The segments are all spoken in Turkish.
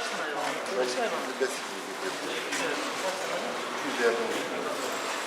Kaç tane hayvan? Kaç hayvan? 200 hayvan.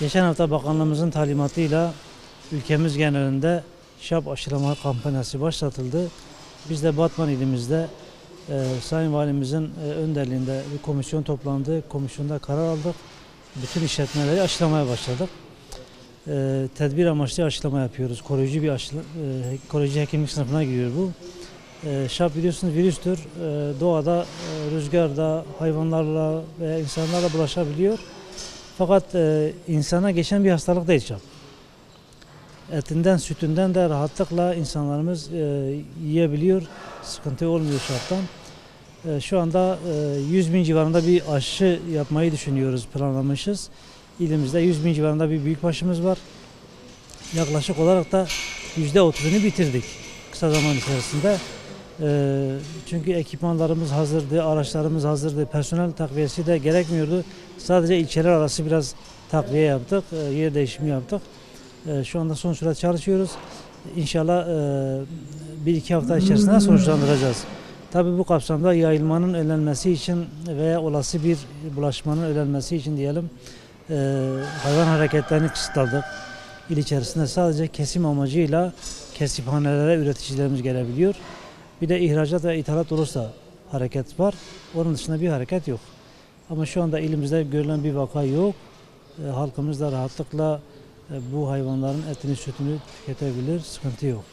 Geçen hafta bakanlığımızın talimatıyla ülkemiz genelinde şap aşılama kampanyası başlatıldı. Biz de Batman ilimizde e, Sayın Valimizin e, önderliğinde bir komisyon toplandı. Komisyonda karar aldık. Bütün işletmeleri aşılamaya başladık. E, tedbir amaçlı aşılama yapıyoruz. Koruyucu bir aşıla, e, koruyucu hekimlik sınıfına giriyor bu. E, şap biliyorsunuz virüstür. E, doğada, e, rüzgarda, hayvanlarla veya insanlarla bulaşabiliyor. Fakat e, insana geçen bir hastalık değil şap. Etinden, sütünden de rahatlıkla insanlarımız e, yiyebiliyor. Sıkıntı olmuyor şaptan. E, şu anda e, 100 bin civarında bir aşı yapmayı düşünüyoruz, planlamışız. İlimizde 100 bin civarında bir büyük başımız var. Yaklaşık olarak da %30'unu bitirdik kısa zaman içerisinde. E, çünkü ekipmanlarımız hazırdı, araçlarımız hazırdı, personel takviyesi de gerekmiyordu. Sadece ilçeler arası biraz takviye yaptık, e, yer değişimi yaptık. E, Şu anda son sürat çalışıyoruz. İnşallah e, bir iki hafta içerisinde sonuçlandıracağız. Tabii bu kapsamda yayılmanın önlenmesi için veya olası bir bulaşmanın önlenmesi için diyelim e, hayvan hareketlerini kısıtladık. İl içerisinde sadece kesim amacıyla kesiphanelere üreticilerimiz gelebiliyor. Bir de ihracat ve ithalat olursa hareket var. Onun dışında bir hareket yok. Ama şu anda ilimizde görülen bir vaka yok. E, halkımız da rahatlıkla e, bu hayvanların etini sütünü tüketebilir. Sıkıntı yok.